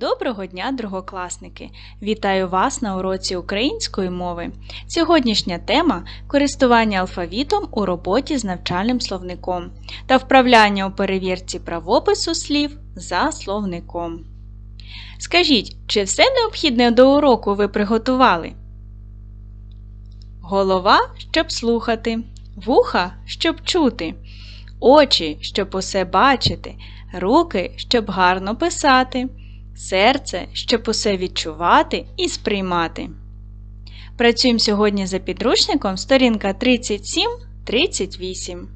Доброго дня, другокласники! Вітаю вас на уроці української мови. Сьогоднішня тема користування алфавітом у роботі з навчальним словником та вправляння у перевірці правопису слів за словником. Скажіть, чи все необхідне до уроку ви приготували? Голова, щоб слухати, вуха, щоб чути, очі, щоб усе бачити, руки, щоб гарно писати, серце, щоб усе відчувати і сприймати. Працюємо сьогодні за підручником сторінка 37-38.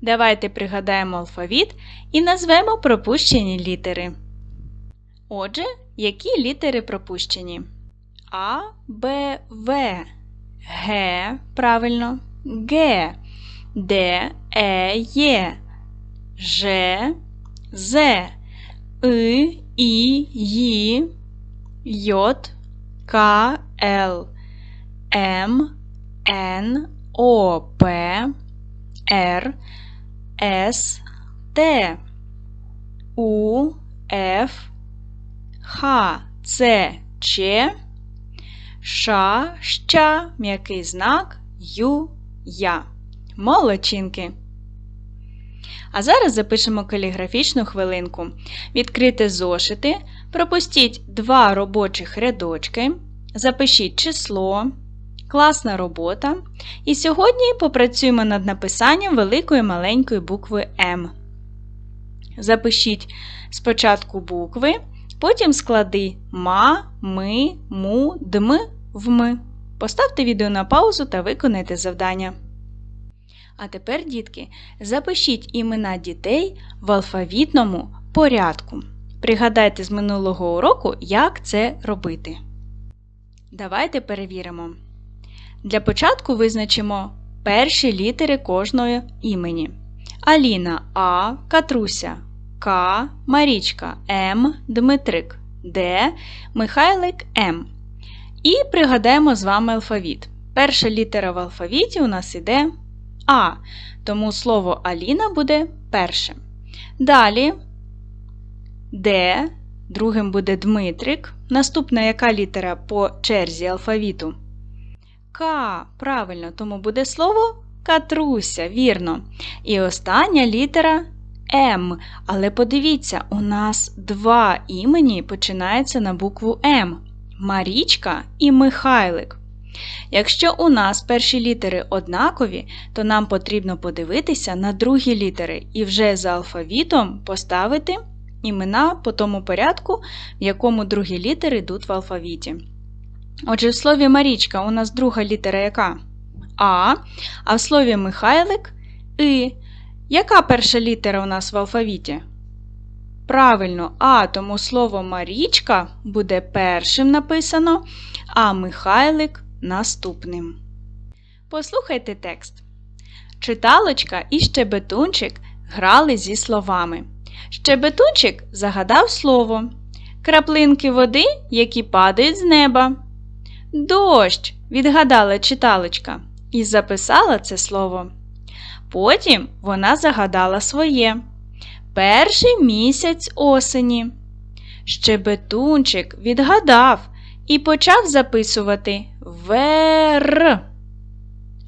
Давайте пригадаємо алфавіт і назвемо пропущені літери. Отже, які літери пропущені? А, Б, В, Г, правильно, Г, Д, Е, Є, Ж, З, И, І, Ї, Й, К, Л, М, Н, О, П, Р, С, Т, У, Ф, Х, Ц, Ч, Ша, Ща, м'який знак, Ю, Я. Молодчинки. А зараз запишемо каліграфічну хвилинку. Відкрити зошити, пропустіть два робочих рядочки, запишіть число, класна робота. І сьогодні попрацюємо над написанням великої маленької букви М. Запишіть спочатку букви, потім склади ма, ми, му, дм в м. Поставте відео на паузу та виконайте завдання. А тепер, дітки, запишіть імена дітей в алфавітному порядку. Пригадайте з минулого уроку, як це робити. Давайте перевіримо. Для початку визначимо перші літери кожної імені. Аліна А, Катруся, К, Марічка, М, Дмитрик, Д, Михайлик М. І пригадаємо з вами алфавіт. Перша літера в алфавіті у нас іде А, тому слово Аліна буде першим. Далі Д, другим буде Дмитрик. Наступна яка літера по черзі алфавіту? К, правильно, тому буде слово Катруся, вірно. І остання літера М. Але подивіться, у нас два імені починаються на букву М. Марічка і Михайлик. Якщо у нас перші літери однакові, то нам потрібно подивитися на другі літери і вже за алфавітом поставити імена по тому порядку, в якому другі літери йдуть в алфавіті. Отже, в слові Марічка у нас друга літера яка? А, а в слові Михайлик И. Яка перша літера у нас в алфавіті? Правильно, А, тому слово Марічка буде першим написано, а Михайлик наступним. Послухайте текст. Читалочка і щебетунчик грали зі словами. Щебетунчик загадав слово. Краплинки води, які падають з неба. Дощ, відгадала читалочка і записала це слово. Потім вона загадала своє. Перший місяць осені. Щебетунчик відгадав і почав записувати Вер.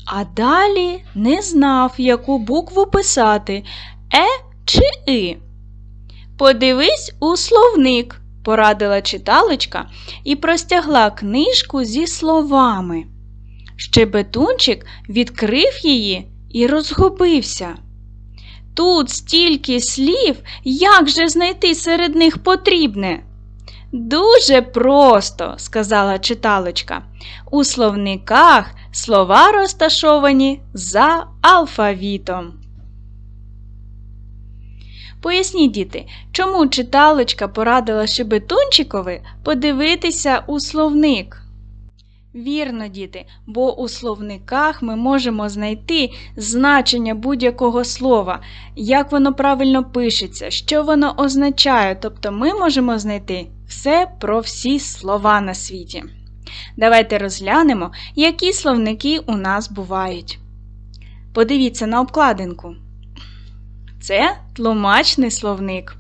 А далі не знав, яку букву писати Е чи И. Подивись у словник, порадила читалочка і простягла книжку зі словами. Щебетунчик відкрив її і розгубився. Тут стільки слів, як же знайти серед них потрібне? Дуже просто, сказала читалочка. У словниках слова розташовані за алфавітом. Поясніть, діти, чому читалочка порадила Шебетунчикові подивитися у словник? Вірно, діти, бо у словниках ми можемо знайти значення будь-якого слова, як воно правильно пишеться, що воно означає, тобто ми можемо знайти все про всі слова на світі. Давайте розглянемо, які словники у нас бувають. Подивіться на обкладинку. Це тлумачний словник.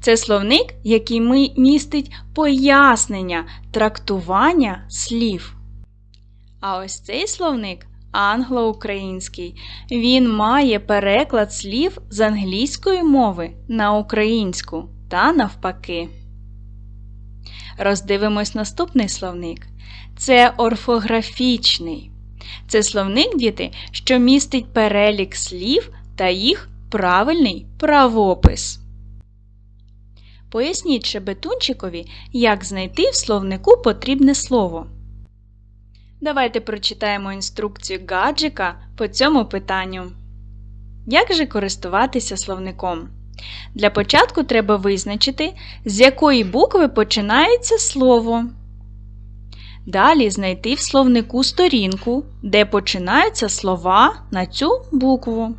Це словник, який містить пояснення, трактування слів. А ось цей словник англо-український. Він має переклад слів з англійської мови на українську та навпаки. Роздивимось наступний словник. Це орфографічний. Це словник, діти, що містить перелік слів та їх правильний правопис. Поясніть шебетунчикові, як знайти в словнику потрібне слово. Давайте прочитаємо інструкцію гаджика по цьому питанню. Як же користуватися словником? Для початку треба визначити, з якої букви починається слово. Далі знайти в словнику сторінку, де починаються слова на цю букву.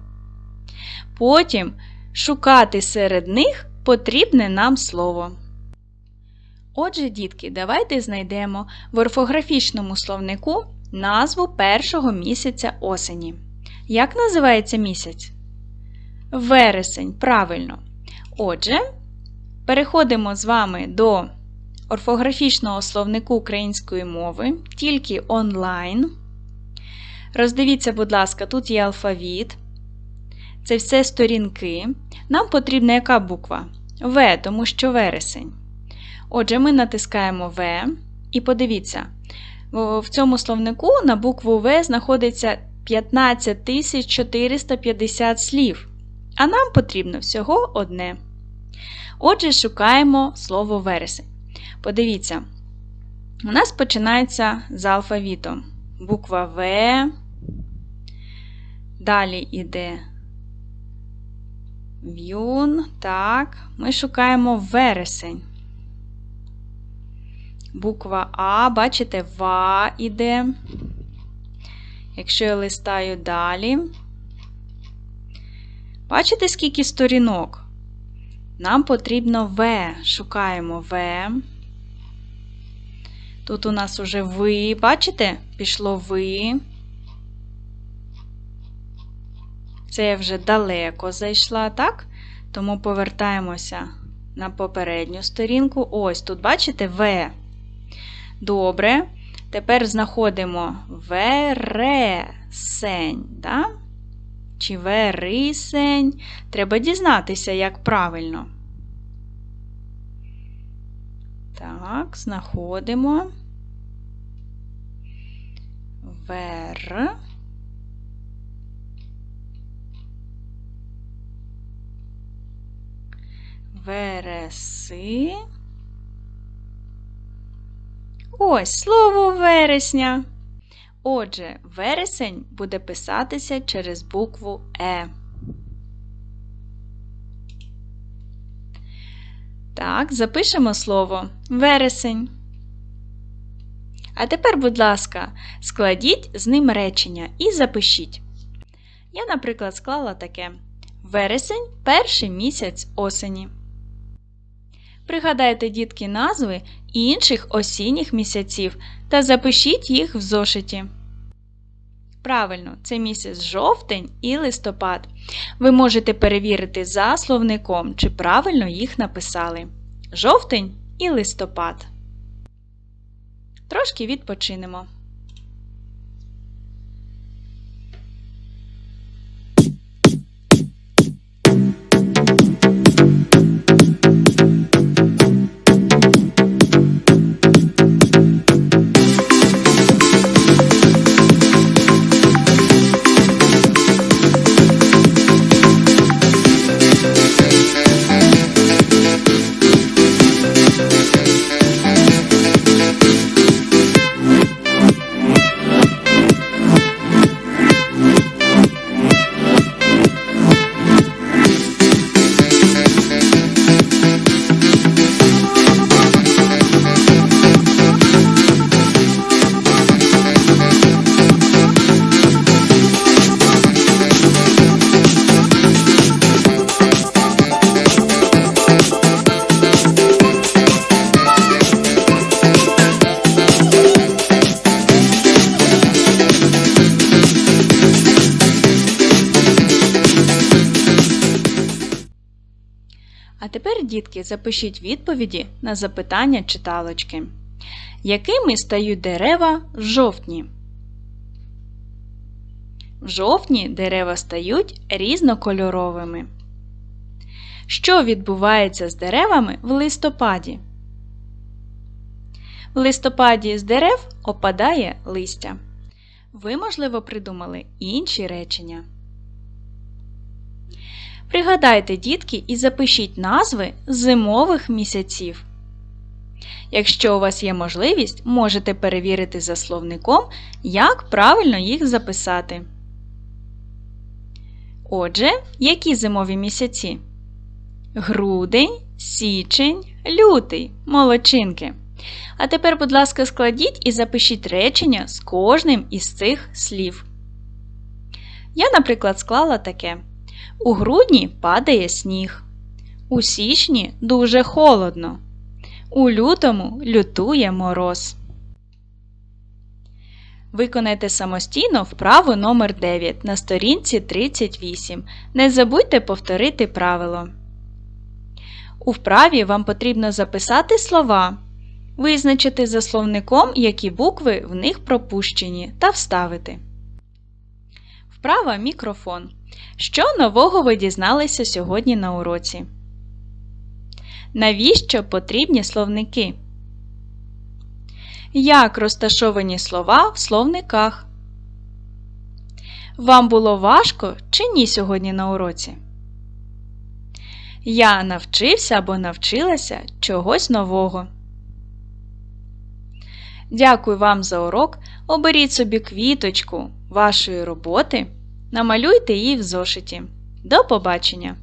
Потім шукати серед них потрібне нам слово. Отже, дітки, давайте знайдемо в орфографічному словнику назву першого місяця осені. Як називається місяць? Вересень, правильно. Отже, переходимо з вами до орфографічного словнику української мови, тільки онлайн. Роздивіться, будь ласка, тут є алфавіт. Це все сторінки. Нам потрібна яка буква? В, тому що вересень. Отже, ми натискаємо В і подивіться, в цьому словнику на букву В знаходиться 15 450 слів, а нам потрібно всього одне. Отже, шукаємо слово вересень. Подивіться, у нас починається з алфавітом. Буква В. Далі йде в'юн. Так, ми шукаємо вересень. Буква А, бачите, ва іде. Якщо я листаю далі, бачите, скільки сторінок? Нам потрібно В. Шукаємо В. Тут у нас уже ви, бачите, пішло ви. Це я вже далеко зайшла, так? Тому повертаємося на попередню сторінку. Ось тут, бачите, В. Добре. Тепер знаходимо вересень. Да? Чи верисень. Треба дізнатися, як правильно. Так, знаходимо вер. Вереси. Ось слово вересня. Отже, вересень буде писатися через букву Е. Так, запишемо слово вересень. А тепер, будь ласка, складіть з ним речення і запишіть. Я, наприклад, склала таке: Вересень перший місяць осені. Пригадайте, дітки, назви інших осінніх місяців та запишіть їх в зошиті. Правильно, це місяць жовтень і листопад. Ви можете перевірити за словником, чи правильно їх написали. Жовтень і листопад. Трошки відпочинемо. Дітки, запишіть відповіді на запитання читалочки. Якими стають дерева в жовтні? В жовтні дерева стають різнокольоровими. Що відбувається з деревами в листопаді? В листопаді з дерев опадає листя. Ви, можливо, придумали інші речення. Пригадайте, дітки, і запишіть назви зимових місяців. Якщо у вас є можливість, можете перевірити за словником, як правильно їх записати. Отже, які зимові місяці? Грудень, січень, лютий. Молодчинки. А тепер, будь ласка, складіть і запишіть речення з кожним із цих слів. Я, наприклад, склала таке: У грудні падає сніг. У січні дуже холодно. У лютому лютує мороз. Виконайте самостійно вправу номер 9 на сторінці 38. Не забудьте повторити правило. У вправі вам потрібно записати слова, визначити за словником, які букви в них пропущені, та вставити. Вправа мікрофон. Що нового ви дізналися сьогодні на уроці? Навіщо потрібні словники? Як розташовані слова в словниках? Вам було важко чи ні сьогодні на уроці? Я навчився або навчилася чогось нового. Дякую вам за урок. Оберіть собі квіточку вашої роботи, намалюйте її в зошиті. До побачення!